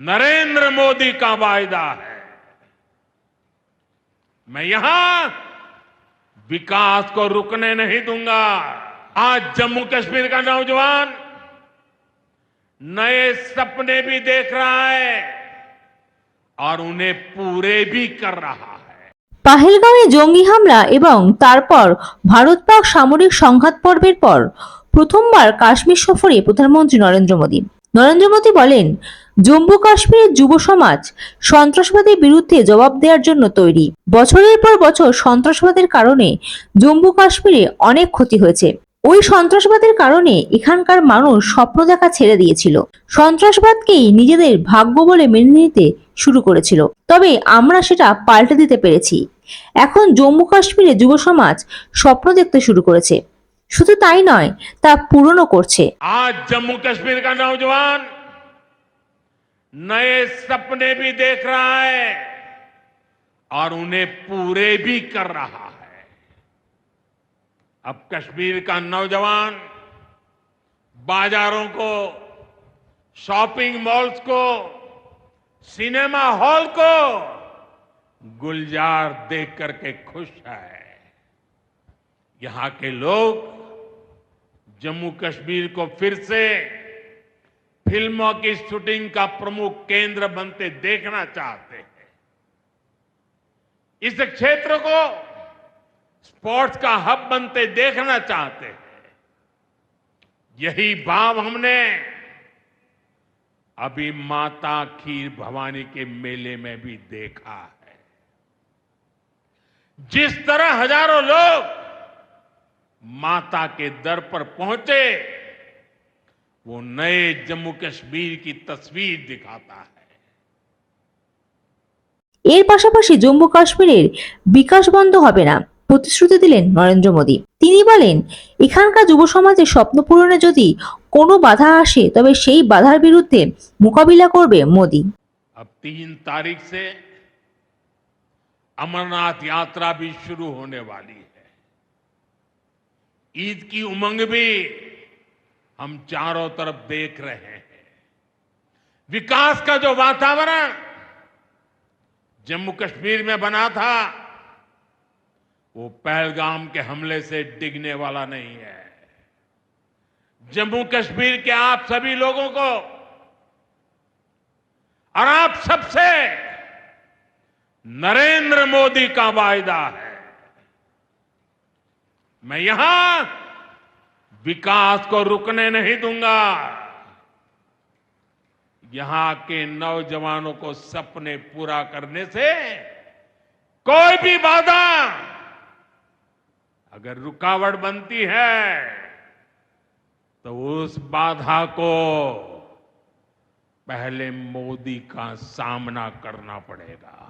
नरेंद्र मोदी का वायदा है मैं यहां विकास को रुकने नहीं दूंगा आज जम्मू कश्मीर का नौजवान नए सपने भी देख रहा है और उन्हें पूरे भी कर रहा है পাহেলগাঁওয়ে জঙ্গি হামলা এবং তারপর ভারত পাক সামরিক সংঘাত পর্বের পর প্রথমবার কাশ্মীর সফরে প্রধানমন্ত্রী নরেন্দ্র মোদী নরেন্দ্র মোদী বলেন, জম্মু কাশ্মীরের যুব সমাজ সন্ত্রাসবাদের বিরুদ্ধে জবাব দেওয়ার জন্য তৈরি। বছরের পর বছর সন্ত্রাসবাদের কারণে জম্মু কাশ্মীরে অনেক ক্ষতি হয়েছে। ওই সন্ত্রাসবাদের কারণে এখানকার মানুষ স্বপ্ন দেখা ছেড়ে দিয়েছিল। সন্ত্রাসবাদকেই নিজেদের ভাগ্য বলে মেনে নিতে শুরু করেছিল। তবে আমরা সেটা পাল্টে দিতে পেরেছি। এখন জম্মু কাশ্মীরে যুব সমাজ স্বপ্ন দেখতে শুরু করেছে। শুধু তাই নয় তা পূরণও করছে आज जम्मू कश्मीर का नौजवान नए सपने भी देख रहा है और उन्हें पूरे भी कर रहा है अब कश्मीर का नौजवान बाजारों को शॉपिंग मॉल्स को सिनेमा हॉल को गुलजार देख करके खुश है यहां के लोग जम्मू कश्मीर को फिर से फ़िल्मों की शूटिंग का प्रमुख केंद्र बनते देखना चाहते हैं। इस क्षेत्र को स्पोर्ट्स का हब बनते देखना चाहते हैं। यही भाव हमने अभी माता खीर भवानी के मेले में भी देखा है। जिस तरह हज़ारों लोग माता के दर पर पहुंचे वो नए जम्मू कश्मीर की तस्वीर दिखाता है এর পাশাপাশি জম্মু কাশ্মীরের বিকাশ বন্ধ হবে না প্রতিশ্রুতি দিলেন নরেন্দ্র মোদী তিনি বলেন এখানকার যুব সমাজের স্বপ্ন পূরণে যদি কোনো বাধা আসে তবে সেই বাধার বিরুদ্ধে মোকাবিলা করবে মোদী अब तीन तारीख से अमरनाथ यात्रा भी शुरू होने वाली है ईद की उमंग भी हम चारों तरफ़ देख रहे हैं। विकास का जो वातावरण जम्मू कश्मीर में बना था, वो पहलगाम के हमले से डिगने वाला नहीं है। जम्मू कश्मीर के आप सभी लोगों को और आप सबसे नरेंद्र मोदी का वायदा है। मैं यहाँ विकास को रुकने नहीं दूँगा। यहाँ के नौजवानों को सपने पूरा करने से कोई भी बाधा, अगर रुकावट बनती है तो उस बाधा को पहले मोदी का सामना करना पड़ेगा।